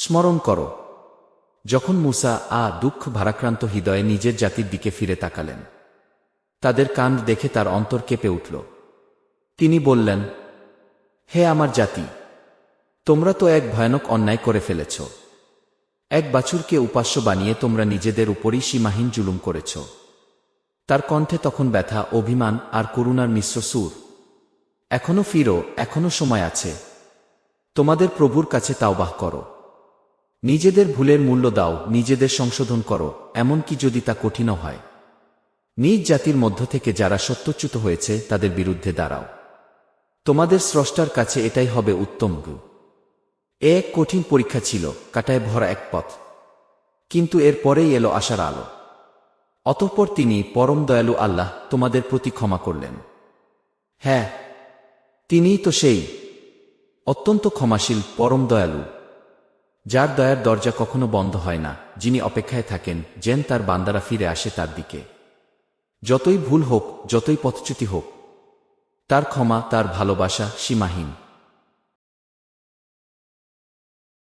স্মরণ করো, যখন মুসা আ দুঃখ ভারাক্রান্ত হৃদয়ে নিজের জাতির দিকে ফিরে তাকালেন, তাদের কাণ্ড দেখে তার অন্তর কেঁপে উঠল। তিনি বললেন, হে আমার জাতি, তোমরা তো এক ভয়ানক অন্যায় করে ফেলেছ। এক বাছুরকে উপাস্য বানিয়ে তোমরা নিজেদের উপরই সীমাহীন জুলুম করেছ। তার কণ্ঠে তখন ব্যথা, অভিমান আর করুণার মিশ্র সুর। এখনও ফিরো, এখনও সময় আছে। তোমাদের প্রভুর কাছে তাওবাহ করো। নিজেদের ভুলের মূল্য দাও, নিজেদের সংশোধন করো, এমনকি যদি তা কঠিনও হয়। নিজ জাতির মধ্য থেকে যারা সত্যচ্যুত হয়েছে, তাদের বিরুদ্ধে দাঁড়াও। তোমাদের স্রষ্টার কাছে এটাই হবে উত্তম গু। এ এক কঠিন পরীক্ষা ছিল, কাটায় ভরা এক পথ। কিন্তু এর পরেই এলো আশার আলো। অতঃপর তিনি পরম দয়ালু আল্লাহ তোমাদের প্রতি ক্ষমা করলেন। হ্যাঁ তিনিই তো সেই। অত্যন্ত ক্ষমাশীল পরম দয়ালু। যার দয়ার দরজা কখনো বন্ধ হয় না, যিনি অপেক্ষায় থাকেন, যেন তার বান্দারা ফিরে আসে তার দিকে। যতই ভুল হোক, যতই পথচ্যুতি হোক, তার ক্ষমা, তার ভালোবাসা সীমাহীন।